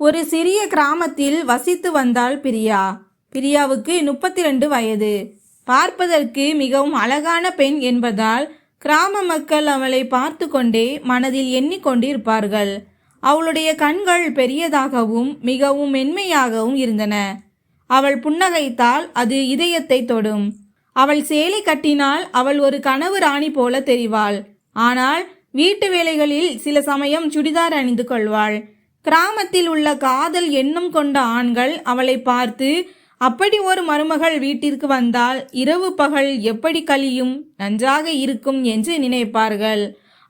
ஒரு சிறிய கிராமத்தில் வசித்து வந்தாள் பிரியா. பிரியாவுக்கு முப்பத்தி ரெண்டு வயது. பார்ப்பதற்கு மிகவும் அழகான பெண் என்பதால் கிராம மக்கள் அவளை பார்த்து கொண்டே மனதில் எண்ணிக்கொண்டிருப்பார்கள். அவளுடைய கண்கள் பெரியதாகவும் மிகவும் மென்மையாகவும் இருந்தன. அவள் புன்னகைத்தால் அது இதயத்தை தொடும். அவள் சேலை கட்டினால் அவள் ஒரு கனவு ராணி போல தெரிவாள். ஆனால் வீட்டு வேலைகளில் சில சமயம் சுடிதார் அணிந்து கொள்வாள். கிராமத்தில் உள்ள காதல் எண்ணம் கொண்ட ஆண்கள் அவளை பார்த்து அப்படி ஒரு மருமகள் வீட்டிற்கு வந்தால் இரவு பகல் எப்படி கழியும்? நன்றாக இருக்கும் என்று நினைப்பார்கள்.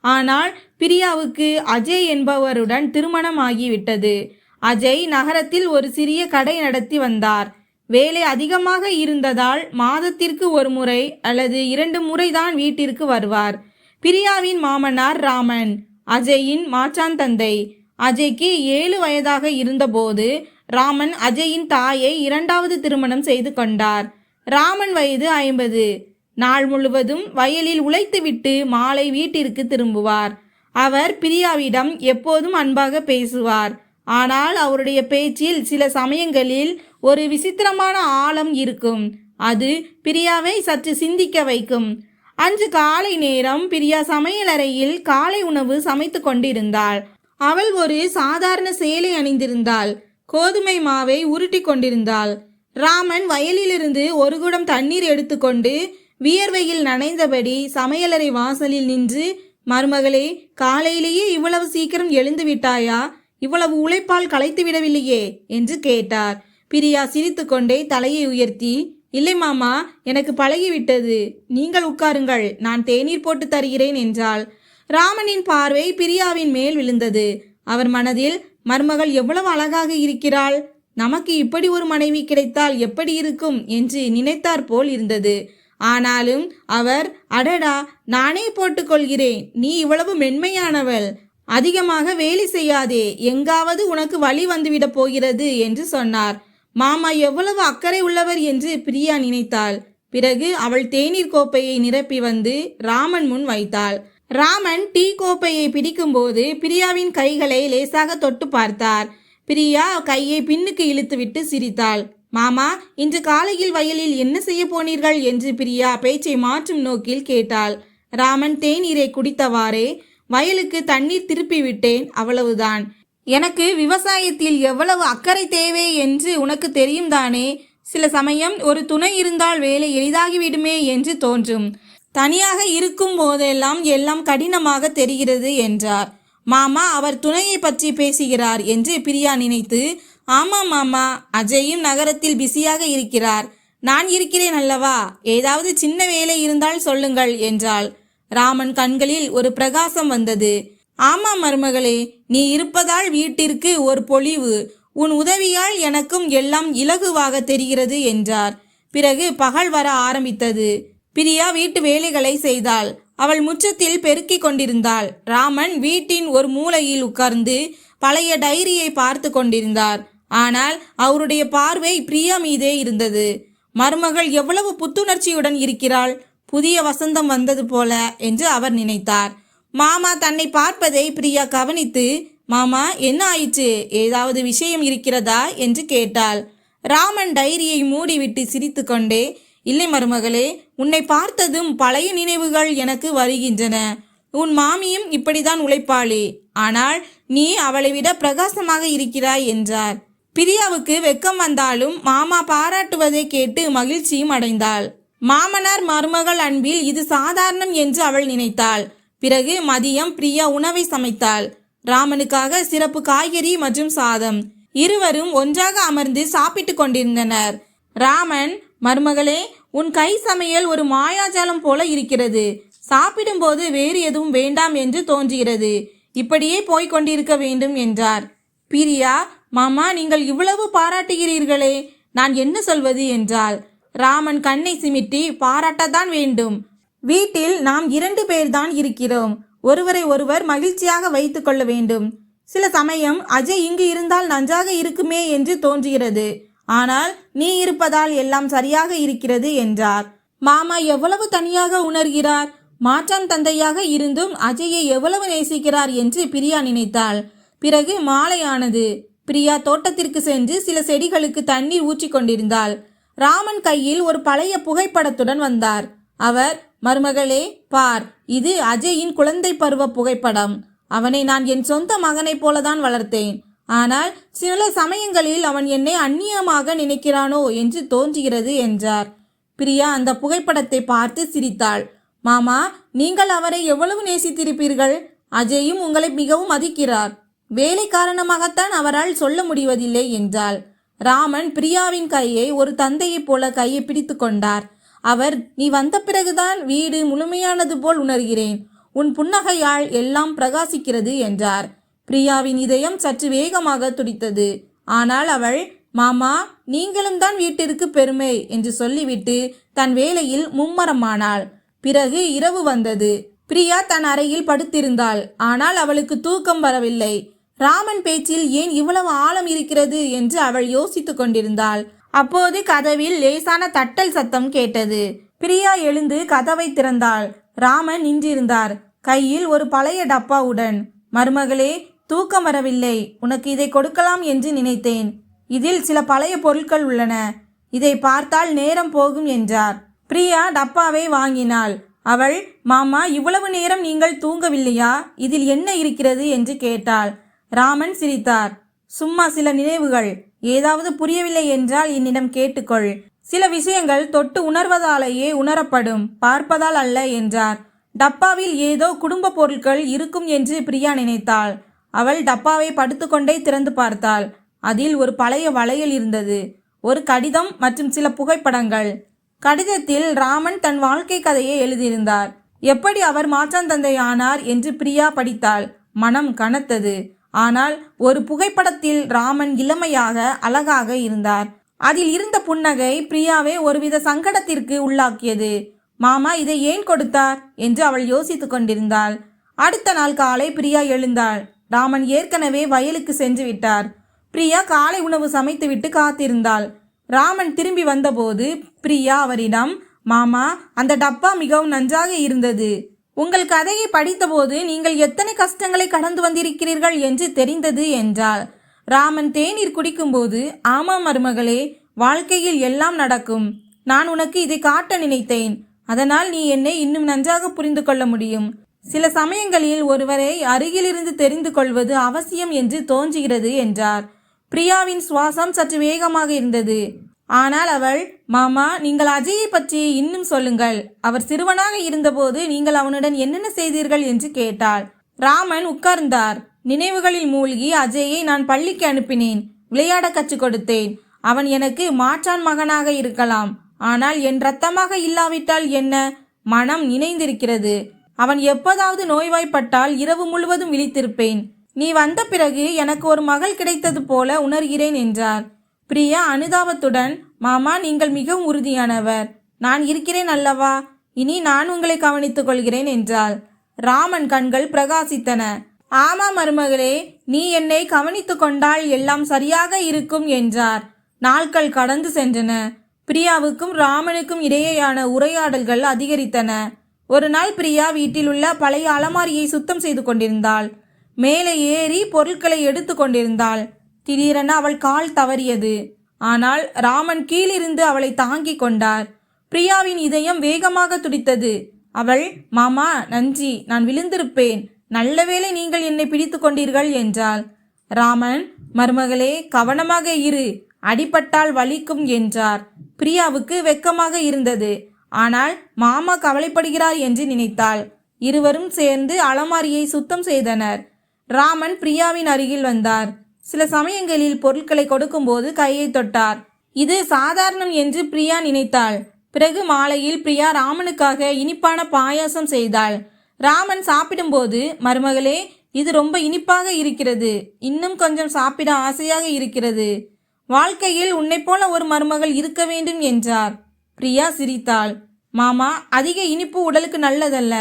ஆனால் பிரியாவுக்கு அஜய் என்பவருடன் திருமணம் ஆகிவிட்டது. அஜய் நகரத்தில் ஒரு சிறிய கடை நடத்தி வந்தார். வேலை அதிகமாக இருந்ததால் மாதத்திற்கு ஒரு முறை அல்லது இரண்டு முறைதான் வீட்டிற்கு வருவார். பிரியாவின் மாமனார் ராமன் அஜயின் மாச்சான் தந்தை. அஜய்க்கு ஏழு வயதாக இருந்தபோது ராமன் அஜயின் தாயை இரண்டாவது திருமணம் செய்து கொண்டார். ராமன் வயது ஐம்பது. நாள் முழுவதும் வயலில் உழைத்துவிட்டு மாலை வீட்டிற்கு திரும்புவார். அவர் பிரியாவிடம் எப்போதும் அன்பாக பேசுவார். ஆனால் அவருடைய பேச்சில் சில சமயங்களில் ஒரு விசித்திரமான ஆழம் இருக்கும். அது பிரியாவை சற்று சிந்திக்க வைக்கும். அன்று காலை நேரம் பிரியா சமையலறையில் காலை உணவு சமைத்து கொண்டிருந்தாள். அவள் ஒரு சாதாரண சேலை அணிந்திருந்தாள். கோதுமை மாவை உருட்டி கொண்டிருந்தாள். ராமன் வயலிலிருந்து ஒரு குடம் தண்ணீர் எடுத்துக்கொண்டு வியர்வையில் நனைந்தபடி சமையலறை வாசலில் நின்று மருமகளே காலையிலேயே இவ்வளவு சீக்கிரம் எழுந்து விட்டாயா? இவ்வளவு உழைப்பால் களைத்து விடவில்லையே? என்று கேட்டார். பிரியா சிரித்துக்கொண்டே தலையை உயர்த்தி இல்லை மாமா எனக்கு பழகிவிட்டது. நீங்கள் உட்காருங்கள். நான் தேநீர் போட்டு தருகிறேன் என்றாள். ராமனின் பார்வை பிரியாவின் மேல் விழுந்தது. அவர் மனதில் மருமகள் எவ்வளவு அழகாக இருக்கிறாள். நமக்கு இப்படி ஒரு மனைவி கிடைத்தால் எப்படி இருக்கும்? என்று நினைத்தார் போல் இருந்தது. ஆனாலும் அவர் அடடா நானே போட்டுக்கொள்கிறேன். நீ இவ்வளவு மென்மையானவள். அதிகமாக வேலை செய்யாதே. எங்காவது உனக்கு வழி வந்துவிடப் போகிறது என்று சொன்னார். மாமா எவ்வளவு அக்கறை உள்ளவர் என்று பிரியா நினைத்தாள். பிறகு அவள் தேநீர் கோப்பையை நிரப்பி வந்து ராமன் முன் வைத்தாள். ராமன் டீ கோப்பையை பிடிக்கும்போது பிரியாவின் கைகளை லேசாக தொட்டு பார்த்தார். பிரியா கையை பின்னுக்கு இழுத்துவிட்டு சிரித்தாள். மாமா இன்று காலையில் வயலில் என்ன செய்ய போனீர்கள்? என்று பிரியா பேச்சை மாற்றும் நோக்கில் கேட்டாள். ராமன் தேநீரை குடித்தவாறே. வயலுக்கு தண்ணீர் திருப்பி விட்டேன் அவ்வளவுதான். எனக்கு விவசாயத்தில் எவ்வளவு அக்கறை தேவை என்று உனக்கு தெரியும் தானே? சில சமயம் ஒரு துணை இருந்தால் வேலை எளிதாகிவிடுமே என்று தோன்றும். தனியாக இருக்கும் போதெல்லாம் எல்லாம் கடினமாக தெரிகிறது என்றார். மாமா அவர் துணையை பற்றி பேசுகிறார் என்று பிரியா நினைத்து ஆமாம் மாமா அஜயும் நகரத்தில் பிஸியாக இருக்கிறார். நான் இருக்கிறேன் அல்லவா? ஏதாவது சின்ன வேலை இருந்தால் சொல்லுங்கள் என்றாள். ராமன் கண்களில் ஒரு பிரகாசம் வந்தது. ஆமாம் மருமகளே நீ இருப்பதால் வீட்டிற்கு ஒரு பொழிவு உன் உதவியால் எனக்கும் எல்லாம் இலகுவாக தெரிகிறது என்றார். பிறகு பகல் வர ஆரம்பித்தது. பிரியா வீட்டு வேலைகளை செய்தாள். அவள் முற்றத்தில் பெருக்கிக் கொண்டிருந்தாள். ராமன் வீட்டின் ஒரு மூலையில் உட்கார்ந்து பழைய டைரியை பார்த்து கொண்டிருந்தார். ஆனால் அவருடைய பார்வை பிரியா மீதே இருந்தது. மருமகள் எவ்வளவு புத்துணர்ச்சியுடன் இருக்கிறாள். புதிய வசந்தம் வந்தது போல என்று அவர் நினைத்தார். மாமா தன்னை பார்ப்பதை பிரியா கவனித்து மாமா என்ன ஆயிற்று? ஏதாவது விஷயம் இருக்கிறதா? என்று கேட்டாள். ராமன் டைரியை மூடிவிட்டு சிரித்துக்கொண்டே இல்லை மருமகளே உன்னை பார்த்ததும் பழைய நினைவுகள் எனக்கு வருகின்றன. உன் மாமியும் இப்படிதான் உழைப்பாளே. ஆனால் நீ அவளை விட பிரகாசமாக இருக்கிறாய் என்றார். பிரியாவுக்கு வெக்கம் வந்தாலும் மாமா பாராட்டுவதை கேட்டு மகிழ்ச்சியும் அடைந்தாள். மாமனார் மருமகள் அன்பில் இது சாதாரணம் என்று அவள் நினைத்தாள். பிறகு மதியம் பிரியா உணவை சமைத்தாள். ராமனுக்காக சிறப்பு காய்கறி மற்றும் சாதம். இருவரும் ஒன்றாக அமர்ந்து சாப்பிட்டுக் கொண்டிருந்தனர். ராமன் மருமகளே உன் கை சமையல் ஒரு மாயாஜாலம் போல இருக்கிறது. சாப்பிடும்போது வேறு எதுவும் வேண்டாம் என்று தோன்றுகிறது. இப்படியே போய்க் கொண்டிருக்க வேண்டும் என்றார். பிரியா மாமா நீங்கள் இவ்வளவு பாராட்டுகிறீர்களே. நான் என்ன சொல்வது என்றாள். ராமன் கண்ணை சிமிட்டி பாராட்டத்தான் வேண்டும். வீட்டில் நாம் இரண்டு பேர்தான் இருக்கிறோம். ஒருவரை ஒருவர் மகிழ்ச்சியாக வைத்துக்கொள்ள வேண்டும். சில சமயம் அஜய் இங்கு இருந்தால் நன்றாக இருக்குமே என்று தோன்றுகிறது. ஆனால் நீ இருப்பதால் எல்லாம் சரியாக இருக்கிறது என்றார். மாமா எவ்வளவு தனியாக உணர்கிறார்? மாற்றான் தந்தையாக இருந்தும் அஜயை எவ்வளவு நேசிக்கிறார் என்று பிரியா நினைத்தாள். பிறகு மாலையானது. பிரியா தோட்டத்திற்கு சென்று சில செடிகளுக்கு தண்ணீர் ஊற்றிக் கொண்டிருந்தாள். ராமன் கையில் ஒரு பழைய புகைப்படத்துடன் வந்தார். அவர் மருமகளே பார் இது அஜயின் குழந்தை பருவ புகைப்படம். அவனை நான் என் சொந்த மகனைப் போலதான் வளர்த்தேன். ஆனால் சில சமயங்களில் அவன் என்னை அந்நியமாக நினைக்கிறானோ என்று தோன்றுகிறது என்றார். பிரியா அந்த புகைப்படத்தை பார்த்து சிரித்தாள். மாமா நீங்கள் அவரை எவ்வளவு நேசித்திருப்பீர்கள்? அஜயும் உங்களை மிகவும் மதிக்கிறார். வேலை காரணமாகத்தான் அவரால் சொல்ல முடிவதில்லை என்றாள். ராமன் பிரியாவின் கையை ஒரு தந்தையைப் போல கையை பிடித்து கொண்டார். அவர் நீ வந்த பிறகுதான் வீடு முழுமையானது போல் உணர்கிறேன். உன் புன்னகையால் எல்லாம் பிரகாசிக்கிறது என்றார். பிரியாவின் இதயம் சற்று வேகமாக துடித்தது. ஆனால் அவள் மாமா நீங்களும் தான் வீட்டிற்கு பெருமை என்று சொல்லிவிட்டு தன் வேலையில் மும்மரமானாள். பிறகு இரவு வந்தது. பிரியா தன் அறையில் படுத்திருந்தாள். ஆனால் அவளுக்கு தூக்கம் வரவில்லை. ராமன் பேச்சில் ஏன் இவ்வளவு ஆழம் இருக்கிறது? என்று அவள் யோசித்துக் கொண்டிருந்தாள். அப்போது கதவில் லேசான தட்டல் சத்தம் கேட்டது. பிரியா எழுந்து கதவை திறந்தாள். ராமன் நின்றிருந்தார். கையில் ஒரு பழைய டப்பாவுடன். மருமகளே தூக்கம் வரவில்லை. உனக்கு இதை கொடுக்கலாம் என்று நினைத்தேன். இதில் சில பழைய பொருட்கள் உள்ளன. இதை பார்த்தால் நேரம் போகும் என்றார். பிரியா டப்பாவை வாங்கினாள். அவள் மாமா இவ்வளவு நேரம் நீங்கள் தூங்கவில்லையா? இதில் என்ன இருக்கிறது? என்று கேட்டாள். ராமன் சிரித்தார். சும்மா சில நினைவுகள். ஏதாவது புரியவில்லை என்றால் என்னிடம் கேட்டுக்கொள். சில விஷயங்கள் தொட்டு உணர்வதாலேயே உணரப்படும். பார்ப்பதால் அல்ல என்றார். டப்பாவில் ஏதோ குடும்ப பொருட்கள் இருக்கும் என்று பிரியா நினைத்தாள். அவள் டப்பாவை படுத்துக்கொண்டே திறந்து பார்த்தாள். அதில் ஒரு பழைய வளையல் இருந்தது. ஒரு கடிதம் மற்றும் சில புகைப்படங்கள். கடிதத்தில் ராமன் தன் வாழ்க்கை கதையை எழுதியிருந்தார். எப்படி அவர் மாற்றாந்தந்தை ஆனார் என்று பிரியா படித்தாள். மனம் கனத்தது. ஆனால் ஒரு புகைப்படத்தில் ராமன் இளமையாக அழகாக இருந்தார். அதில் இருந்த புன்னகை பிரியாவை ஒருவித சங்கடத்திற்கு உள்ளாக்கியது. மாமா இதை ஏன் கொடுத்தார்? என்று அவள் யோசித்துக் கொண்டிருந்தாள். அடுத்த நாள் காலை பிரியா எழுந்தாள். ராமன் ஏற்கனவே வயலுக்கு சென்று விட்டார். பிரியா காலை உணவு சமைத்துவிட்டு காத்திருந்தாள். ராமன் திரும்பி வந்தபோது பிரியா அவரிடம் மாமா அந்த டப்பா மிகவும் நன்றாக இருந்தது. உங்கள் கதையை படித்தபோது நீங்கள் எத்தனை கஷ்டங்களை கடந்து வந்திருக்கிறீர்கள் என்று தெரிந்தது என்றாள். ராமன் தேநீர் குடிக்கும்போது ஆமா மருமகளே வாழ்க்கையில் எல்லாம் நடக்கும். நான் உனக்கு இதை காட்ட நினைத்தேன். அதனால் நீ என்னை இன்னும் நன்றாக புரிந்து கொள்ள முடியும். சில சமயங்களில் ஒருவரை அருகிலிருந்து தெரிந்து கொள்வது அவசியம் என்று தோன்றுகிறது என்றார். பிரியாவின் சுவாசம் சற்று வேகமாக இருந்தது. ஆனால் அவள் மாமா நீங்கள் அஜயை பற்றி இன்னும் சொல்லுங்கள். அவர் சிறுவனாக இருந்தபோது நீங்கள் அவனுடன் என்னென்ன செய்தீர்கள்? என்று கேட்டாள். ராமன் உட்கார்ந்தார். நினைவுகளில் மூழ்கி அஜயை நான் பள்ளிக்கு அனுப்பினேன். விளையாட கற்றுக் கொடுத்தேன். அவன் எனக்கு மாற்றான் மகனாக இருக்கலாம். ஆனால் என் ரத்தமாக இல்லாவிட்டால் என்ன? மனம் இணைந்திருக்கிறது. அவன் எப்போதாவது நோய்வாய்ப்பட்டால் இரவு முழுவதும் விழித்திருப்பேன். நீ வந்த பிறகு எனக்கு ஒரு மகள் கிடைத்தது போல உணர்கிறேன் என்றார். பிரியா அனுதாபத்துடன் மாமா நீங்கள் மிகவும் உறுதியானவர். நான் இருக்கிறேன் அல்லவா? இனி நான் உங்களை கவனித்துக் கொள்கிறேன் என்றாள். ராமன் கண்கள் பிரகாசித்தன. ஆமா மருமகளே நீ என்னை கவனித்து கொண்டால் எல்லாம் சரியாக இருக்கும் என்றார். நாட்கள் கடந்து சென்றன. பிரியாவுக்கும் ராமனுக்கும் இடையேயான உரையாடல்கள் அதிகரித்தன. ஒரு நாள் பிரியா வீட்டில் உள்ள பழைய அலமாரியை சுத்தம் செய்து கொண்டிருந்தாள். மேலே ஏறி பொருட்களை எடுத்து கொண்டிருந்தாள். திடீரென அவள் கால் தவறியது. ஆனால் ராமன் கீழிருந்து அவளை தாங்கிக் கொண்டார். பிரியாவின் இதயம் வேகமாக துடித்தது. அவள் மாமா நன்றி நான் விழுந்திருப்பேன். நல்ல வேளை நீங்கள் என்னை பிடித்து கொண்டீர்கள் என்றாள். ராமன் மருமகளே கவனமாக இரு. அடிபட்டால் வலிக்கும் என்றார். பிரியாவுக்கு வெக்கமாக இருந்தது. ஆனால் மாமா கவலைப்படுகிறார் என்று நினைத்தாள். இருவரும் சேர்ந்து அலமாரியை சுத்தம் செய்தனர். ராமன் பிரியாவின் அருகில் வந்தார். சில சமயங்களில் பொருட்களை கொடுக்கும்போது கையை தொட்டார். இது சாதாரணம் என்று பிரியா நினைத்தாள். பிறகு மாலையில் பிரியா ராமனுக்காக இனிப்பான பாயாசம் செய்தாள். ராமன் சாப்பிடும்போது மருமகளே இது ரொம்ப இனிப்பாக இருக்கிறது. இன்னும் கொஞ்சம் சாப்பிட ஆசையாக இருக்கிறது. வாழ்க்கையில் உன்னைப் போல ஒரு மருமகள் இருக்க வேண்டும் என்றார். பிரியா சிரித்தாள். மாமா அதிக இனிப்பு உடலுக்கு நல்லதல்ல.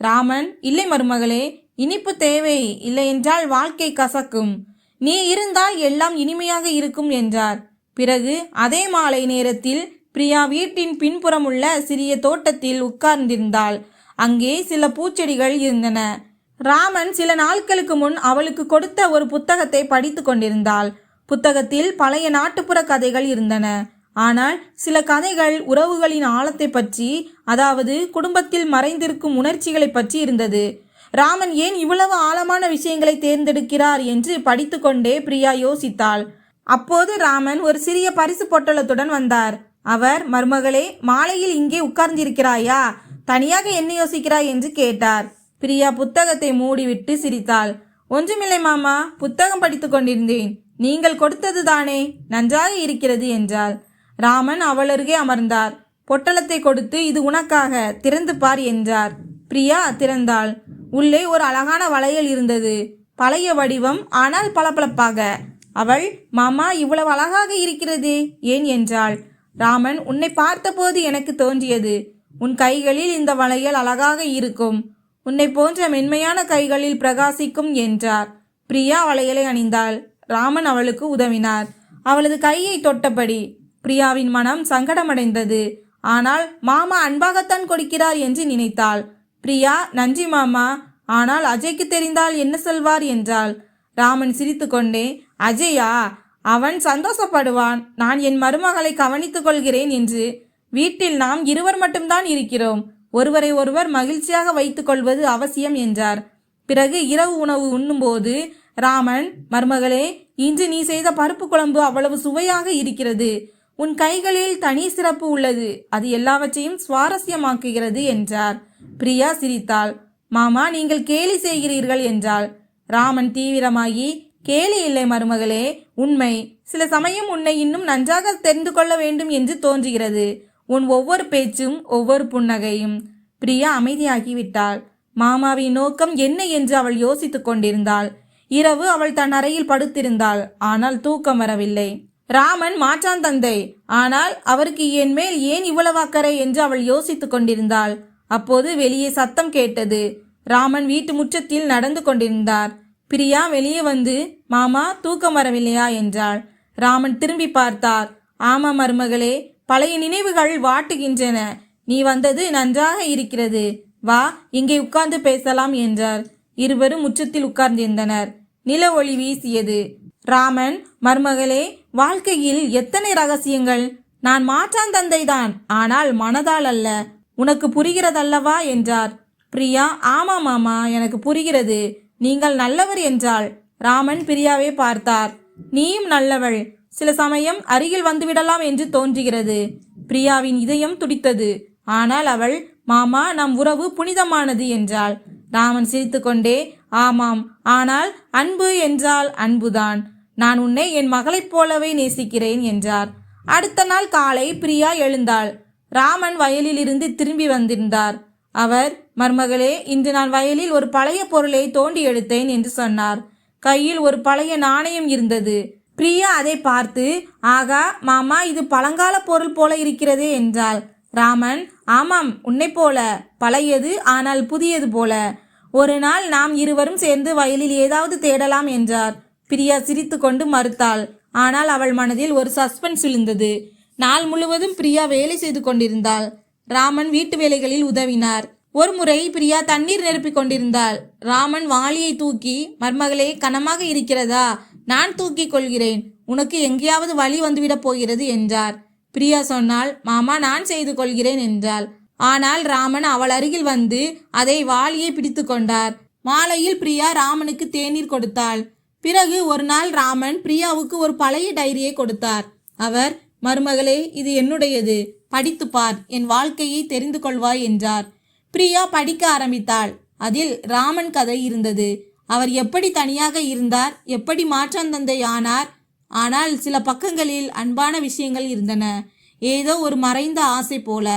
ராமன் இல்லை மருமகளே இனிப்பு தேவை இல்லை என்றால் வாழ்க்கை கசக்கும். நீ இருந்தால் எல்லாம் இனிமையாக இருக்கும் என்றார். பிறகு அதே மாலை நேரத்தில் பிரியா வீட்டின் பின்புறம் உள்ள சிறிய தோட்டத்தில் உட்கார்ந்திருந்தாள். அங்கே சில பூச்செடிகள் இருந்தன. ராமன் சில நாட்களுக்கு முன் அவளுக்கு கொடுத்த ஒரு புத்தகத்தை படித்து கொண்டிருந்தாள். புத்தகத்தில் பழைய நாட்டுப்புற கதைகள் இருந்தன. ஆனால் சில கதைகள் உறவுகளின் ஆழத்தை பற்றி அதாவது குடும்பத்தில் மறைந்திருக்கும் உணர்ச்சிகளை பற்றி இருந்தது. ராமன் ஏன் இவ்வளவு ஆழமான விஷயங்களை தேர்ந்தெடுக்கிறார் என்று படித்துக்கொண்டே பிரியா யோசித்தாள். அப்போது ராமன் ஒரு சிறிய பரிசு பொட்டலத்துடன் வந்தார். அவர் மருமகளே மாலையில் இங்கே உட்கார்ந்திருக்கிறாயா? தனியாக என்ன யோசிக்கிறாய்? என்று கேட்டார். பிரியா புத்தகத்தை மூடிவிட்டு சிரித்தாள். ஒன்றுமில்லை மாமா புத்தகம் படித்துக் கொண்டிருந்தேன். நீங்கள் கொடுத்தது தானே? நன்றாக இருக்கிறது என்றாள். ராமன் அவளருகே அமர்ந்தார். பொட்டலத்தை கொடுத்து இது உனக்காக திறந்து பார் என்றார். பிரியா திறந்தாள். உள்ளே ஒரு அழகான வளையல் இருந்தது. பழைய வடிவம் ஆனால் பளபளப்பாக. அவள் மாமா இவ்வளவு அழகாக இருக்கிறது ஏன்? என்றாள். ராமன் உன்னை பார்த்தபோது எனக்கு தோன்றியது. உன் கைகளில் இந்த வளையல் அழகாக இருக்கும். உன்னை போன்ற மென்மையான கைகளில் பிரகாசிக்கும் என்றார். பிரியா வளையலை அணிந்தாள். ராமன் அவளுக்கு உதவினார். அவளது கையை தொட்டபடி பிரியாவின் மனம் சங்கடமடைந்தது. ஆனால் மாமா அன்பாகத்தான் கொடுக்கிறார் என்று நினைத்தாள். பிரியா நன்றி மாமா. ஆனால் அஜய்க்கு தெரிந்தால் என்ன சொல்வார் என்றாள். ராமன் சிரித்துக்கொண்டே அஜயா அவன் சந்தோஷப்படுவான். நான் என் மருமகளை கவனித்துக் கொள்கிறேன் என்று. வீட்டில் நாம் இருவர் மட்டும்தான் இருக்கிறோம். ஒருவரை ஒருவர் மகிழ்ச்சியாக வைத்துக் கொள்வது அவசியம் என்றார். பிறகு இரவு உணவு உண்ணும்போது ராமன் மருமகளே இன்று நீ செய்த பருப்பு குழம்பு அவ்வளவு சுவையாக இருக்கிறது. உன் கைகளில் தனி சிறப்பு உள்ளது. அது எல்லாவற்றையும் சுவாரஸ்யமாக்குகிறது என்றார். பிரியா சிரித்தாள். மாமா நீங்கள் கேலி செய்கிறீர்கள் என்றாள். ராமன் தீவிரமாகி கேலி இல்லை மருமகளே உண்மை. சில சமயம் உன்னை இன்னும் நன்றாக தெரிந்து கொள்ள வேண்டும் என்று தோன்றுகிறது. உன் ஒவ்வொரு பேச்சும் ஒவ்வொரு புன்னகையும். பிரியா அமைதியாகிவிட்டாள். மாமாவின் நோக்கம் என்ன என்று அவள் யோசித்துக் கொண்டிருந்தாள். இரவு அவள் தன் அறையில் படுத்திருந்தாள். ஆனால் தூக்கம் வரவில்லை. ராமன் மாற்றான் தந்தை. ஆனால் அவருக்கு என் மேல் ஏன் இவ்வளவு அக்கறை என்று அவள் யோசித்துக் கொண்டிருந்தாள். அப்போது வெளியே சத்தம் கேட்டது. ராமன் வீட்டு முற்றத்தில் நடந்து கொண்டிருந்தார். பிரியா வெளியே வந்து மாமா தூக்கம் வரவில்லையா? என்றாள். ராமன் திரும்பி பார்த்தார். ஆமா மருமகளே பழைய நினைவுகள் வாட்டுகின்றன. நீ வந்தது நன்றாக இருக்கிறது. வா இங்கே உட்கார்ந்து பேசலாம் என்றார். இருவரும் முற்றத்தில் உட்கார்ந்திருந்தனர். நில ஒளி வீசியது. ராமன் மருமகளே வாழ்க்கையில் எத்தனை ரகசியங்கள்? நான் மாற்றான் தந்தைதான் ஆனால் மனதால் அல்ல. உனக்கு புரிகிறதல்லவா? என்றார். பிரியா ஆமா மாமா எனக்கு புரிகிறது. நீங்கள் நல்லவர் என்றாள். ராமன் பிரியாவை பார்த்தார். நீயும் நல்லவள். சில சமயம் அருகில் வந்துவிடலாம் என்று தோன்றுகிறது. பிரியாவின் இதயம் துடித்தது. ஆனால் அவள் மாமா நம் உறவு புனிதமானது என்றாள். ராமன் சிரித்துக்கொண்டே ஆமாம் ஆனால் அன்பு என்றால் அன்புதான். நான் உன்னை என் மகளைப் போலவே நேசிக்கிறேன் என்றார். அடுத்த நாள் காலை பிரியா எழுந்தாள். ராமன் வயலிலிருந்து திரும்பி வந்திருந்தார். அவர் மருமகளே இன்று நான் வயலில் ஒரு பழைய பொருளை தோண்டி எடுத்தேன் என்று சொன்னார். கையில் ஒரு பழைய நாணயம் இருந்தது. பிரியா அதை பார்த்து ஆகா மாமா இது பழங்கால பொருள் போல இருக்கிறதே என்றாள். ராமன் ஆமாம் உன்னை போல. பழையது ஆனால் புதியது போல. ஒரு நாள் நாம் இருவரும் சேர்ந்து வயலில் ஏதாவது தேடலாம் என்றார். பிரியா சிரித்துக்கொண்டு மறுத்தாள். ஆனால் அவள் மனதில் ஒரு சஸ்பென்ஸ் விழுந்தது. நாள் முழுவதும் பிரியா வேலை செய்து கொண்டிருந்தாள். ராமன் வீட்டு வேலைகளில் உதவினார். ஒரு முறை பிரியா தண்ணீர் நிரப்பிக் கொண்டிருந்தாள். ராமன் வாளியை தூக்கி மருமகளே கனமாக இருக்கிறதா? நான் தூக்கிக் கொள்கிறேன். உனக்கு எங்கேயாவது வழி வந்துவிடப் போகிறது என்றார். பிரியா சொன்னால் மாமா நான் செய்து கொள்கிறேன் என்றாள். ஆனால் ராமன் அவள் அருகில் வந்து அதை வாளியை பிடித்து கொண்டார். மாலையில் பிரியா ராமனுக்கு தேநீர் கொடுத்தாள். பிறகு ஒரு நாள் ராமன் பிரியாவுக்கு ஒரு பழைய டைரியை கொடுத்தார். அவர் மருமகளே இது என்னுடையது. படித்து பார். என் வாழ்க்கையை தெரிந்து கொள்வாய் என்றார். பிரியா படிக்க ஆரம்பித்தாள். அதில் ராமன் கதை இருந்தது. அவர் எப்படி தனியாக இருந்தார் எப்படி மாற்றாந்தந்தை ஆனார் ஆனால் சில பக்கங்களில் அன்பான விஷயங்கள் இருந்தன. ஏதோ ஒரு மறைந்த ஆசை போல.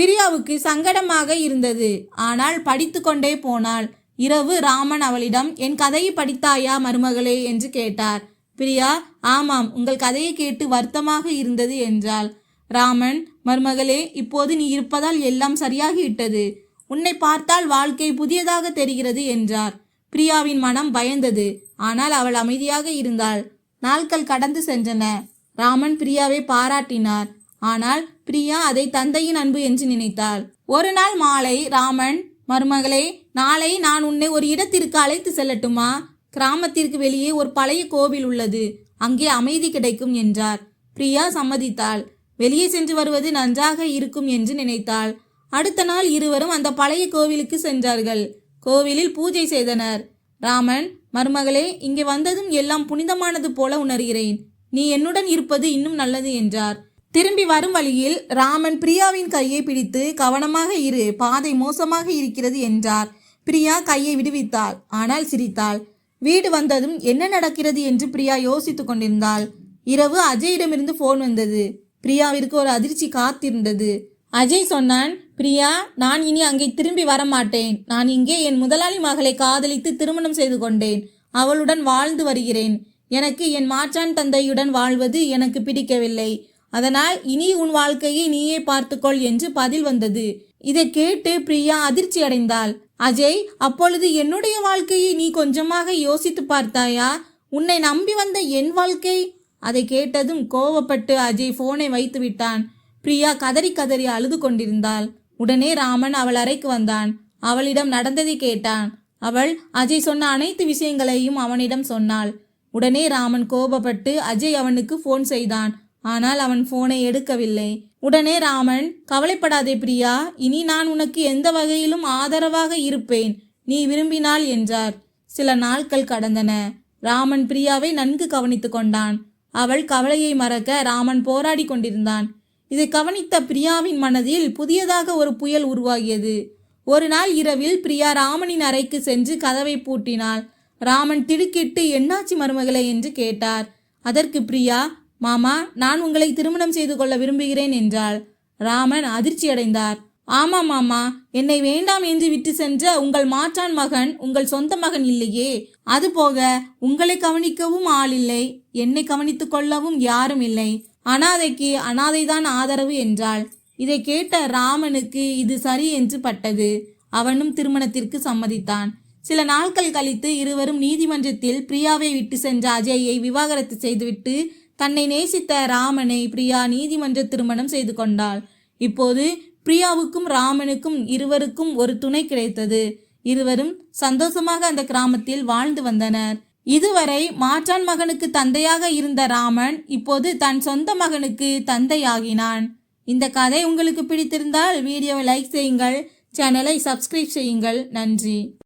பிரியாவுக்கு சங்கடமாக இருந்தது. ஆனால் படித்து கொண்டே போனாள். இரவு ராமன் அவளிடம் என் கதையை படித்தாயா மருமகளே? என்று கேட்டார். பிரியா ஆமாம் உங்கள் கதையை கேட்டு வருத்தமாக இருந்தது என்றாள். ராமன் மருமகளே இப்போது நீ இருப்பதால் எல்லாம் சரியாகிவிட்டது. உன்னை பார்த்தால் வாழ்க்கை புதியதாக தெரிகிறது என்றார். பிரியாவின் மனம் பயந்தது. ஆனால் அவள் அமைதியாக இருந்தாள். நாட்கள் கடந்து சென்றன. ராமன் பிரியாவை பாராட்டினார். ஆனால் பிரியா அதை தந்தையின் அன்பு என்று நினைத்தாள். ஒரு நாள் மாலை ராமன் மருமகளே நாளை நான் உன்னை ஒரு இடத்திற்கு அழைத்து செல்லட்டுமா? கிராமத்திற்கு வெளியே ஒரு பழைய கோவில் உள்ளது. அங்கே அமைதி கிடைக்கும் என்றார். பிரியா சம்மதித்தாள். வெளியே சென்று வருவது நன்றாக இருக்கும் என்று நினைத்தாள். அடுத்த நாள் இருவரும் அந்த பழைய கோவிலுக்கு சென்றார்கள். கோவிலில் பூஜை செய்தனர். ராமன் மருமகளே இங்கே வந்ததும் எல்லாம் புனிதமானது போல உணர்கிறேன். நீ என்னுடன் இருப்பது இன்னும் நல்லது என்றார். திரும்பி வரும் வழியில் ராமன் பிரியாவின் கையை பிடித்து கவனமாக இரு பாதை மோசமாக இருக்கிறது என்றார். பிரியா கையை விடுவித்தாள். ஆனால் சிரித்தாள். வீடு வந்ததும் என்ன நடக்கிறது? என்று பிரியா யோசித்துக் கொண்டிருந்தாள். இரவு அஜயிடமிருந்து ஃபோன் வந்தது. பிரியாவிற்கு ஒரு அதிர்ச்சி காத்திருந்தது. அஜய் சொன்னான் பிரியா நான் இனி அங்கே திரும்பி வர மாட்டேன் நான் இங்கே என் முதலாளி மகளை காதலித்து திருமணம் செய்து கொண்டேன். அவளுடன் வாழ்ந்து வருகிறேன். எனக்கு என் மாற்றான் தந்தையுடன் வாழ்வது எனக்கு பிடிக்கவில்லை. அதனால் இனி உன் வாழ்க்கையை நீயே பார்த்துக்கொள் என்று பதில் வந்தது. இதை கேட்டு பிரியா அதிர்ச்சி அடைந்தாள். அஜய் அப்பொழுது என்னுடைய வாழ்க்கையை நீ கொஞ்சமாக யோசித்து பார்த்தாயா? உன்னை நம்பி வந்த என் வாழ்க்கை? அதை கேட்டதும் கோவப்பட்டு அஜய் போனை வைத்து விட்டான். பிரியா கதறி கதறி அழுது கொண்டிருந்தாள். உடனே ராமன் அவள் அறைக்கு வந்தான். அவளிடம் நடந்ததை கேட்டான். அவள் அஜய் சொன்ன அனைத்து விஷயங்களையும் அவனிடம் சொன்னாள். உடனே ராமன் கோபப்பட்டு அஜய் அவனுக்கு ஃபோன் செய்தான். ஆனால் அவன் போனை எடுக்கவில்லை. உடனே ராமன் கவலைப்படாதே பிரியா இனி நான் உனக்கு எந்த வகையிலும் ஆதரவாக இருப்பேன். நீ விரும்பினாள் என்றார். சில நாட்கள் கடந்தன. ராமன் பிரியாவை நன்கு கவனித்து கொண்டான். அவள் கவலையை மறக்க ராமன் போராடி கொண்டிருந்தான். இதை கவனித்த பிரியாவின் மனதில் புதியதாக ஒரு புயல் உருவாகியது. ஒரு நாள் இரவில் பிரியா ராமனின் அறைக்கு சென்று கதவை பூட்டினாள். ராமன் திடுக்கிட்டு என்னாச்சி மருமகளை? என்று கேட்டார். அதற்கு பிரியா மாமா நான் உங்களை திருமணம் செய்து கொள்ள விரும்புகிறேன் என்றாள். ராமன் அதிர்ச்சியடைந்தார் ஆமா மாமா என்னை வேண்டாம் என்று விட்டு சென்ற உங்கள் மாற்றான் மகன் உங்கள் சொந்த மகன் இல்லையே. அதுபோக உங்களை கவனிக்கவும் ஆள் இல்லை என்னை கவனித்துக் கொள்ளவும் யாரும் இல்லை. அனாதைக்கு அனாதைதான் ஆதரவு என்றாள். இதை கேட்ட ராமனுக்கு இது சரி என்று பட்டது. அவனும் திருமணத்திற்கு சம்மதித்தான். சில நாட்கள் கழித்து இருவரும் நீதிமன்றத்தில் பிரியாவை விட்டு சென்ற அஜயை விவாகரத்து செய்துவிட்டு தன்னை நேசித்த ராமனை பிரியா நீதிமன்ற திருமணம் செய்து கொண்டாள். இப்போது பிரியாவுக்கும் ராமனுக்கும் இருவருக்கும் ஒரு துணை கிடைத்தது. இருவரும் சந்தோஷமாக அந்த கிராமத்தில் வாழ்ந்து வந்தனர். இதுவரை மாற்றான் மகனுக்கு தந்தையாக இருந்த ராமன் இப்போது தன் சொந்த மகனுக்கு தந்தையாகினான். இந்த கதை உங்களுக்கு பிடித்திருந்தால் வீடியோவை லைக் செய்யுங்கள் சேனலை சப்ஸ்கிரைப் செய்யுங்கள். நன்றி.